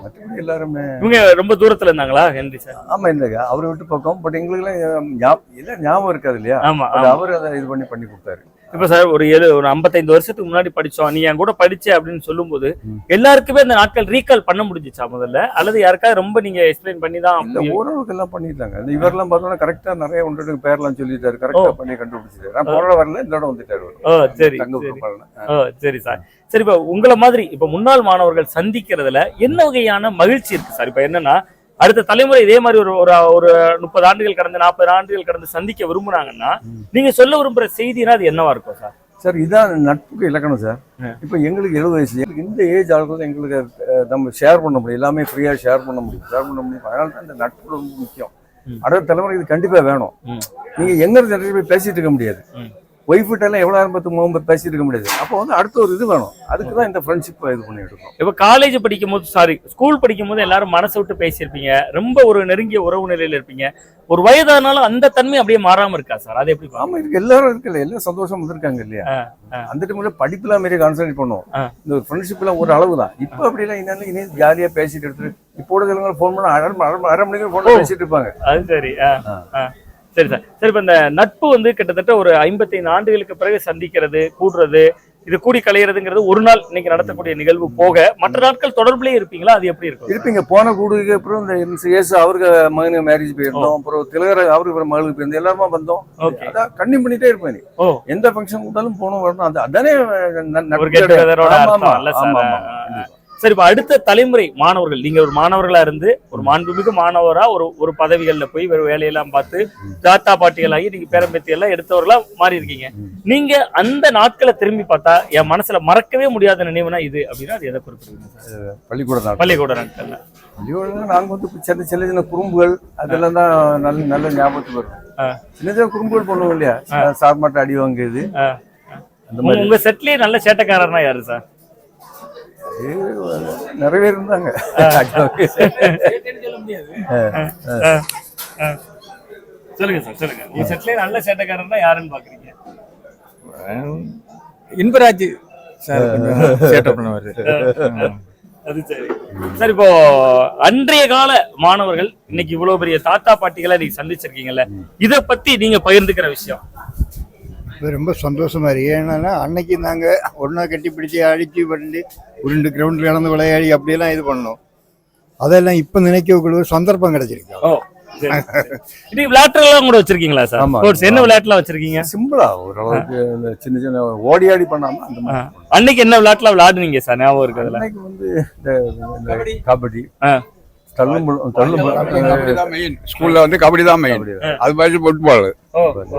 மற்றபடி எல்லாருமே இவங்க ரொம்ப தூரத்துல இருந்தாங்களா ஹென்றி சார்? ஆமா இல்லைங்க அவரை விட்டு பக்கம் பட் எங்களுக்குலாம் ஞாபகம் எல்லாம் ஞாபகம் இருக்காது இல்லையா? ஆமா. அவர் அதை இது பண்ணி பண்ணி கொடுத்தாரு. இப்ப சார் ஒரு ஏழு ஒரு 55 வருஷத்துக்கு முன்னாடி படிச்சோம். நீ என் கூட படிச்ச அப்படின்னு சொல்லும்போது. எல்லாருக்குமே அந்த நாட்கள் ரீகால் பண்ண முடிஞ்சுச்சா முதல்ல? அல்லது யாருக்காவது ரொம்ப நீங்க எக்ஸ்பிளைன் பண்ணி தான் ஓரளவுக்கு எல்லாம் பண்ணிட்டாங்க. இந்த இவரெல்லாம் பார்த்தோம்னா கரெக்டா நிறைய ஒன்று பேர்லாம் சொல்லிட்டாரு. கரெக்டா பண்ணி கண்டுபிடிச்சிட்டாரு. நான் போன வரல இந்த இடம் வந்துட்டாரு சரி சரி சார். சரி இப்ப உங்களை மாதிரி இப்ப முன்னாள் மாணவர்கள் சந்திக்கிறதுல என்ன வகையான மகிழ்ச்சி இருக்கு சார்? இப்ப என்னன்னா அடுத்த தலைமுறை இதே மாதிரி ஒரு ஒரு ஒரு முப்பது ஆண்டுகள் கடந்து நாற்பது ஆண்டுகள் கடந்து சந்திக்க விரும்புனாங்கன்னா நீங்க சொல்ல விரும்புற செய்தினா அது என்னவா இருக்கும் சார்? சார் இதான் நட்புக்கு இலக்கணம் சார். இப்போ எங்களுக்கு எழுபது வயசு இந்த ஏஜ் ஆளுக்கு எங்களுக்கு நம்ம ஷேர் பண்ண முடியும். எல்லாமே ஃப்ரீயா ஷேர் பண்ண முடியும். ஷேர் பண்ண முடியும். அதனால தான் இந்த நட்பு ரொம்ப முக்கியம். அடுத்த தலைமுறை இது கண்டிப்பா வேணும். ம். நீங்க எங்க நிறைய போய் பேசிட்டு இருக்க முடியாது. ம். ஒய்ஃபிட்ட எல்லாம் எவ்வளவு நேரம் பத்து மூணு பேசிட்டு இருக்க முடியாது. அப்போ வந்து அடுத்த ஒரு இது வேணும். அதுக்கு தான் இந்த ஃப்ரெண்ட்ஷிப் இது பண்ணி எடுக்கணும் இப்ப காலேஜ் படிக்கும் போது சாரி ஸ்கூல் படிக்கும் போது எல்லாரும் மனசு விட்டு பேசியிருப்பீங்க. ரொம்ப ஒரு நெருங்கிய உறவு நிலையில இருப்பீங்க. ஒரு வயதானாலும் அந்த தன்மை அப்படியே மாறாம இருக்கா சார் அது எப்படி பாருங்க ஆமா இருக்கு எல்லாரும் இருக்குல்ல எல்லாம் சந்தோஷம் இருக்காங்க இல்லையா. அந்த டைம்ல படிப்புல மாரி கான்சென்ட்ரேட் பண்ணுவோம். இந்த ஒரு ஃப்ரெண்ட்ஷிப்ல ஒரு அளவு தான். இப்போ அப்படி எல்லாம் இன்னும் இனி ஜாலியா பேசிட்டு எடுத்து இப்போ ஃபோன் பண்ணா அரை மணி- அரை மணி- அரை மணிக்கு ஃபோன் பேசிட்டு இருப்பாங்க. அது சரி. சரி சார். சரி இப்ப இந்த நட்பு வந்து கிட்டத்தட்ட ஒரு ஐம்பத்தைந்து ஆண்டுகளுக்கு பிறகு சந்திக்கிறது கூடுறது இது கூடி கலையிறதுங்கிறது ஒரு நாள் இன்னைக்கு நடத்தக்கூடிய நிகழ்வு போக மற்ற நாட்கள் தொடர்புலயே இருப்பீங்களா? அது எப்படி இருக்கும்? இருப்பீங்க. போன கூடுக்கு அப்புறம் இந்த இயேசு அவருக்கு மகனுக்கு மேரேஜ் போயிருந்தோம். அப்புறம் திலகர் அவருக்கு மகளுக்கு போயிருந்தோம். எல்லாருமா வந்தோம். அதான் கண்ணி பண்ணிட்டே இருப்பேன் எந்த ஃபங்க்ஷன் கூட்டாலும் போகணும் வரணும். அது அதானே ஆமா, ஆமா, சார் இப்ப அடுத்த தலைமுறை மாணவர்கள் நீங்க ஒரு மாணவர்களா இருந்து ஒரு மாண்புமிகு மாணவரா ஒரு ஒரு பதவிகள்ல போய் ஒரு வேலையெல்லாம் பார்த்து தாத்தா பாட்டிகளாகி நீங்க பேரம்பேத்தி எல்லாம் எடுத்தவர்களா மாறி இருக்கீங்க நீங்க அந்த நாட்களை திரும்பி பார்த்தா என் மனசுல மறக்கவே முடியாத நினைவுனா இது அப்படின்னா அது எதை குறிப்பிடுவீங்க சார்? பள்ளிக்கூட நாட்கள். பள்ளிக்கூட நாட்கள்ல. பள்ளிக்கூடம் நாங்க வந்து சின்ன சின்ன சின்ன குறும்புகள் அதெல்லாம் தான் நல்ல நல்ல ஞாபகத்துக்கு வரும். சின்ன சின்ன குறும்புகள் பண்ணுவோம் இல்லையா? சார் மட்டும் அடி. அந்த உங்க- செட்லயே நல்ல சேட்டைக்காரர்னா யாரு சார்? நிறைய பேர் இருந்தாங்க. சொல்லுங்க சார் சொல்லுங்க. உங்க செட்லயே நல்ல யாருன்னு பாக்குறீங்க? இன்பராஜ் சார் சேட்டை பண்ணுவாரு. அது சரி. சார் இப்போ அன்றைய கால மாணவர்கள் இன்னைக்கு இவ்வளவு பெரிய தாத்தா பாட்டிகளை நீங்க சந்திச்சிருக்கீங்கல்ல இத பத்தி நீங்க பகிர்ந்துக்கிற விஷயம். ரொம்ப சந்தோஷமா இருக்கு. ஏன்னா அன்னைக்கு நாங்க ஒண்ணா கட்டி பிடிச்சி அடிச்சு பண்ணி உருண்டு கிரவுண்டில் கலந்து விளையாடி அப்படியெல்லாம் இது பண்ணோம் அதெல்லாம் இப்ப நினைக்கக்கூடிய ஒரு சந்தர்ப்பம் கிடைச்சிருக்கு. ஓ. இன்னைக்கு விளையாட்டுலாம் கூட வச்சிருக்கீங்களா சார்? ஆமா. ஸ்போர்ட்ஸ் என்ன விளையாட்டுலாம் வச்சிருக்கீங்க? சிம்பிளா ஓரளவுக்கு இந்த சின்ன சின்ன ஓடி ஆடி பண்ணாம அந்த மாதிரி அன்னைக்கு என்ன விளையாட்டுலாம் விளையாடுனீங்க சார்? ஞாபகம் இருக்கு அதுல? அன்னைக்கு வந்து கபடி. ஸ்கூல்ல வந்து கபடி தான் மெயின் அது மாதிரி ஃபுட்பால்.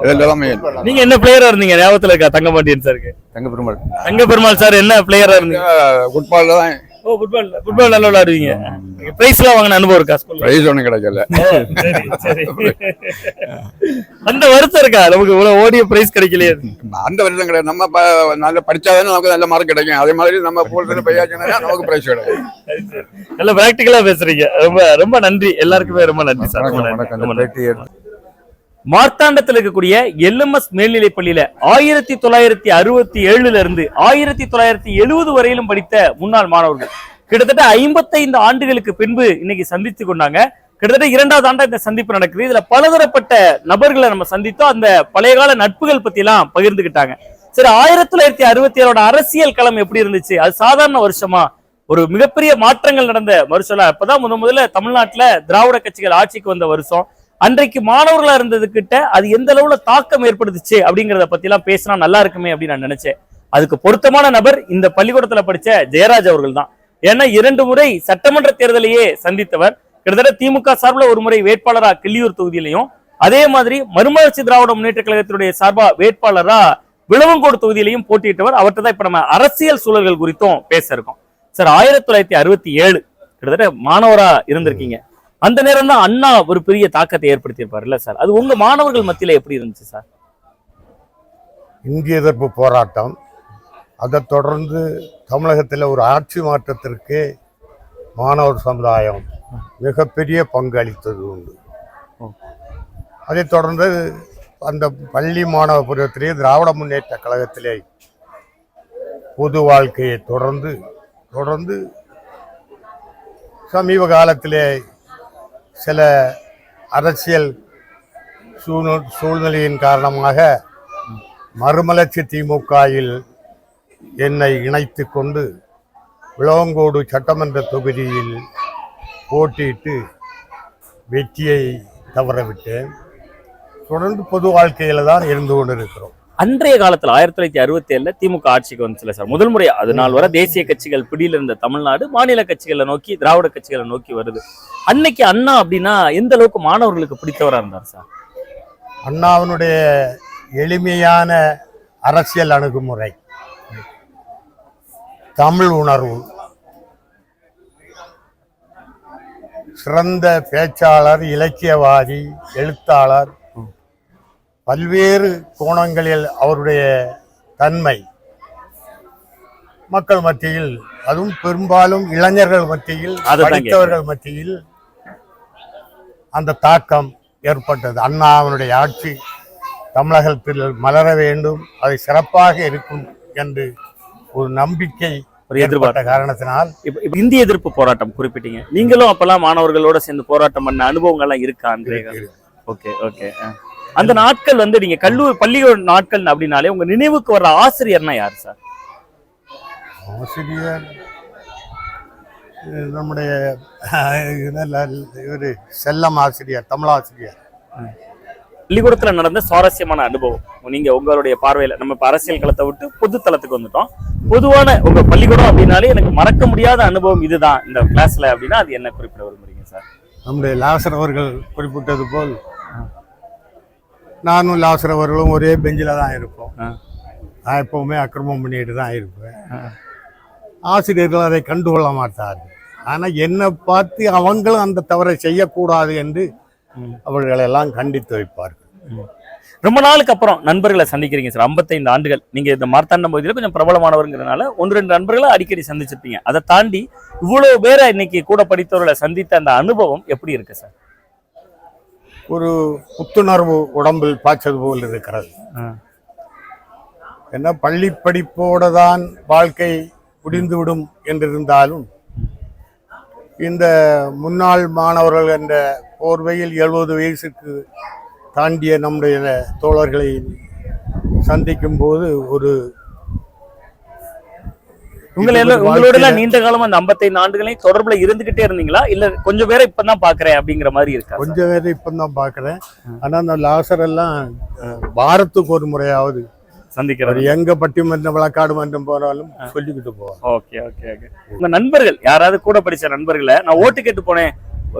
இதெல்லாம் மெயின் நீங்க என்ன பிளேயரா இருந்தீங்க? ஞாபகத்துல இருக்கா தங்கபாண்டியன் சாருக்கு தங்க பெருமாள் தங்க பெருமாள் சார் என்ன பிளேயரா இருந்தீங்க? ஃபுட்பால்ல தான் ஓ ஃபுட்பால் ஃபுட்பால் நல்லா விளையாடுவீங்க. பிரைஸ் எல்லாம் வாங்கின அனுபவம் இருக்கா ஸ்கூல்ல பிரைஸ் ஒன்றும் கிடைக்கல. அந்த வருத்தம் இருக்கா? நமக்கு இவ்வளவு ஓடிய பிரைஸ் கிடைக்கலையே. அந்த வருஷம் கிடையாது. நம்ம நல்லா படிச்சாதானே நமக்கு நல்ல மார்க் கிடைக்கும். அதே மாதிரி நம்ம போல்றது பையாச்சுன்னா நமக்கு பிரைஸ் கிடைக்கும். நல்ல பிராக்டிகலா பேசுறீங்க. ரொம்ப ரொம்ப நன்றி. எல்லாருக்குமே ரொம்ப நன்றி சார். வணக்கம் மார்த்தாண்டத்தில் இருக்கக்கூடிய எல்எம்எஸ் மேல்நிலைப் பள்ளியில ஆயிரத்தி தொள்ளாயிரத்தி அறுபத்தி ஏழுல இருந்து ஆயிரத்தி தொள்ளாயிரத்தி எழுபது வரையிலும் படித்த முன்னாள் மாணவர்கள். கிட்டத்தட்ட ஐம்பத்தைந்து ஆண்டுகளுக்கு பின்பு இன்னைக்கு சந்தித்து கொண்டாங்க. கிட்டத்தட்ட இரண்டாவது ஆண்டா இந்த சந்திப்பு நடக்குது. இதுல பலதரப்பட்ட நபர்களை நம்ம சந்தித்தோம். அந்த பழைய கால நட்புகள் பத்தி எல்லாம் பகிர்ந்துகிட்டாங்க. சரி ஆயிரத்தி தொள்ளாயிரத்தி அறுபத்தி ஏழோட அரசியல் களம் எப்படி இருந்துச்சு? அது சாதாரண வருஷமா? ஒரு மிகப்பெரிய மாற்றங்கள் நடந்த வருஷம் அப்பதான் முதன் முதல்ல தமிழ்நாட்டுல திராவிட கட்சிகள் ஆட்சிக்கு வந்த வருஷம். அன்றைக்கு மாணவர்களா இருந்ததுக்கிட்ட அது எந்த அளவுல தாக்கம் ஏற்படுத்துச்சு அப்படிங்கறத பத்தி எல்லாம் பேசினா நல்லா இருக்குமே அப்படின்னு நான் நினைச்சேன். அதுக்கு பொருத்தமான நபர் இந்த பள்ளிக்கூடத்துல படிச்ச ஜெயராஜ் அவர்கள் தான் ஏன்னா இரண்டு முறை சட்டமன்ற தேர்தலையே சந்தித்தவர். கிட்டத்தட்ட திமுக சார்பில் ஒரு முறை வேட்பாளரா கிள்ளியூர் தொகுதியிலையும் அதே மாதிரி மறுமலர்ச்சி திராவிட முன்னேற்ற கழகத்தினுடைய சார்பா வேட்பாளரா விளவங்கோடு தொகுதியிலையும் போட்டியிட்டவர். அவர்கிட்ட தான் இப்ப நம்ம அரசியல் சூழல்கள் குறித்தும் பேச இருக்கோம். சார் ஆயிரத்தி தொள்ளாயிரத்தி அறுபத்தி ஏழு கிட்டத்தட்ட மாணவரா இருந்திருக்கீங்க. அந்த நேரம் தான் அண்ணா ஒரு பெரிய தாக்கத்தை ஏற்படுத்தியிருப்பாருல்ல சார். அது உங்க மாணவர்கள் மத்தியில எப்படி இருந்துச்சு சார்? இந்திய எதிர்ப்பு போராட்டம். அதைத் தொடர்ந்து தமிழகத்தில் ஒரு ஆட்சி மாற்றத்திற்கு மாணவர் சமுதாயம் மிகப்பெரிய பங்கு அளித்தது உண்டு அதைத் தொடர்ந்து அந்த பள்ளி மாணவ பருவத்திலே திராவிட முன்னேற்ற கழகத்திலே பொது வாழ்க்கையை தொடர்ந்து தொடர்ந்து சமீப காலத்திலே சில அரசியல் சூழ்நு சூழ்நிலையின் காரணமாக மறுமலர்ச்சி திமுகவில் என்னை இணைத்து கொண்டு விளவங்கோடு சட்டமன்ற தொகுதியில் போட்டியிட்டு வெற்றியை தவறவிட்டேன். தொடர்ந்து பொது வாழ்க்கையில் தான் இருந்து கொண்டிருக்கிறோம். அன்றைய காலத்தில் ஆயிரத்தி தொள்ளாயிரத்தி அறுபத்தி ஏழுல திமுக ஆட்சிக்கு வந்துச்சுல சார். முதல் முறை அது நாள் வர தேசிய கட்சிகள் பிடியில் இருந்த தமிழ்நாடு மாநில கட்சிகளை நோக்கி திராவிட கட்சிகளை நோக்கி வருது. அன்னைக்கு அண்ணா அப்படின்னா எந்த அளவுக்கு மாணவர்களுக்கு பிடித்தவராக இருந்தார் சார்? அண்ணாவினுடைய எளிமையான அரசியல் அணுகுமுறை தமிழ் உணர்வு சிறந்த பேச்சாளர் இலக்கியவாதி எழுத்தாளர் பல்வேறு கோணங்களில் அவருடைய தன்மை. மக்கள் மத்தியில் அதுவும் பெரும்பாலும் இளைஞர்கள் மத்தியில் படித்தவர்கள் மத்தியில் அந்த தாக்கம் ஏற்பட்டது. அண்ணா அவனுடைய ஆட்சி தமிழகத்தில் மலர வேண்டும் அது சிறப்பாக இருக்கும் என்று ஒரு நம்பிக்கை எதிர்பார்ப்பு. காரணத்தினால். இந்திய எதிர்ப்பு போராட்டம் குறிப்பிட்டீங்க. நீங்களும் அப்பெல்லாம் மாணவர்களோட சேர்ந்து போராட்டம் பண்ண அனுபவங்கள்லாம் இருக்கு. Okay okay. அந்த நாட்கள் வந்து நீங்க கல்லூரி பள்ளியோட நாட்கள் அப்படின்னாலே உங்க நினைவுக்கு வர்ற ஆசிரியர்னா யார் சார்? ஆசிரியர் நம்முடைய இவர் செல்லம் ஆசிரியர் தமிழ் ஆசிரியர். பள்ளிக்கூடத்துல நடந்த சுவாரஸ்யமான அனுபவம். நீங்க உங்களுடைய பார்வையில நம்ம இப்ப அரசியல் களத்தை விட்டு பொது தளத்துக்கு வந்துட்டோம். பொதுவான உங்க பள்ளிக்கூடம் அப்படின்னாலே எனக்கு மறக்க முடியாத அனுபவம் இதுதான். இந்த கிளாஸ்ல அப்படின்னா அது என்ன குறிப்பிட விரும்புறீங்க சார்? நம்முடைய லாசர் அவர்கள் குறிப்பிட்டது போல் நானும் லாசர் அவர்களும் ஒரே பெஞ்சில் தான் இருப்போம். நான் எப்பவுமே அக்கிரமம் பண்ணிட்டு தான் இருப்பேன். ஆசிரியர்கள் அதை கண்டுகொள்ள மாட்டார்கள். ஆனால் என்னை பார்த்து அவங்களும் அந்த தவறை செய்யக்கூடாது என்று அவர்கள் எல்லாம் கண்டித்து வைப்பார்கள். ரொம்ப நாளுக்கு அப்புறம் நண்பர்களை சந்திக்கிறீங்க சார். 55 ஆண்டுகள். நீங்க இந்த மார்த்தாண்டம் பகுதியில் கொஞ்சம் பிரபலமானவருங்கிறனால ஒன்று ரெண்டு நண்பர்களை அடிக்கடி சந்திச்சிருப்பீங்க. அதை தாண்டி இவ்வளவு பேரை இன்னைக்கு கூட படித்தவர்களை சந்தித்த அந்த அனுபவம் எப்படி இருக்கு சார்? ஒரு புத்துணர்வு உடம்பில் பாய்ச்சது போல் இருக்கிறது. என்ன பள்ளி படிப்போடு தான் வாழ்க்கை முடிந்துவிடும் என்றிருந்தாலும் இந்த முன்னாள் மாணவர்கள் என்ற போர்வையில் எழுபது வயசுக்கு தாண்டிய நம்முடைய தோழர்களை சந்திக்கும் போது ஒரு உங்களை இது எல்லாம் ஒரு உங்களோட நீண்ட காலமா அந்த 55 ஆண்டுகளையும் தொடர்புல இருந்துகிட்டே இருந்தீங்களா? இல்ல கொஞ்சம் பேரை இப்பதான் பாக்குறேன் அப்படிங்கிற மாதிரி இருக்கா? கொஞ்சம் பேர் இப்போ தான் பார்க்குறேன் ஆனால் அந்த லாசர் எல்லாம் வாரத்துக்கு ஒரு முறையாவது சந்திக்கிறது. எங்க பட்டிமன்றம் வழக்காடு மன்றம் போனாலும் சொல்லிக்கிட்டு போவார் ஓகே ஓகே ஓகே. உங்க நண்பர்கள் யாராவது கூட படிச்ச நண்பர்களை நான் ஓட்டு கேட்டு போனேன்.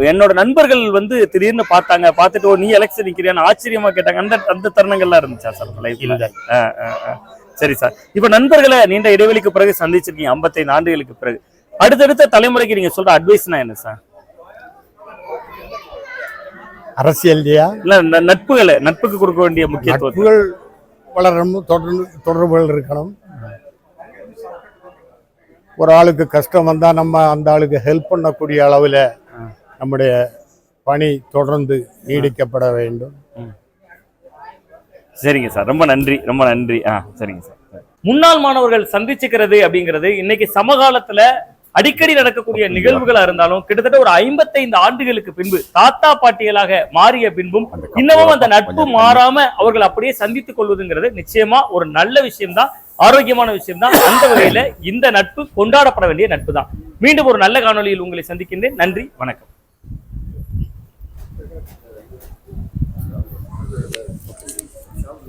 என்னோட நண்பர்கள் வந்து திடீர்னு பார்த்தாங்க. பார்த்துட்டு "ஓ, நீ எலெக்ஷன் நிக்கிறியான்னு ஆச்சரியமா கேட்டாங்க. அந்த அந்த தருணங்கள்லாம் இருந்துச்சா சார் லைஃப்ல இல்லை. சரி சார். இப்ப நண்பர்களை நீண்ட இடைவெளிக்கு பிறகு சந்திச்சிருக்கீங்க 55 ஆண்டுகளுக்கு பிறகு. அடுத்தடுத்த தலைமுறைக்கு நீங்க சொல்ற அட்வைஸ்னா என்ன சார்? அரசியல்லையா இல்ல நட்புகளை நட்புக்கு கொடுக்க வேண்டிய முக்கியத்துவம் வளரணும் தொடர்ந்து தொடர்புகள் இருக்கணும். ஒரு ஆளுக்கு கஷ்டம் வந்தா நம்ம அந்த ஆளுக்கு ஹெல்ப் பண்ணக்கூடிய அளவுல நம்முடைய பணி தொடர்ந்து நீடிக்கப்பட வேண்டும். சரிங்க சார். ரொம்ப நன்றி ரொம்ப நன்றி. ஆ சரிங்க சார். முன்னாள் மாணவர்கள் சந்திச்சுக்கிறது அப்படிங்கிறது இன்னைக்கு சமகாலத்துல அடிக்கடி நடக்கக்கூடிய நிகழ்வுகளா இருந்தாலும் கிட்டத்தட்ட ஒரு 55 ஆண்டுகளுக்கு பின்பு தாத்தா பாட்டிகளாக மாறிய பின்பும் இன்னமும் அந்த நட்பு மாறாம அவர்கள் அப்படியே சந்தித்துக் கொள்வதுங்கிறது நிச்சயமா ஒரு நல்ல விஷயம்தான் ஆரோக்கியமான விஷயம்தான். அந்த வகையில இந்த நட்பு கொண்டாடப்பட வேண்டிய நட்பு தான் மீண்டும் ஒரு நல்ல காணொளியில் உங்களை சந்திக்கின்றேன். நன்றி வணக்கம்.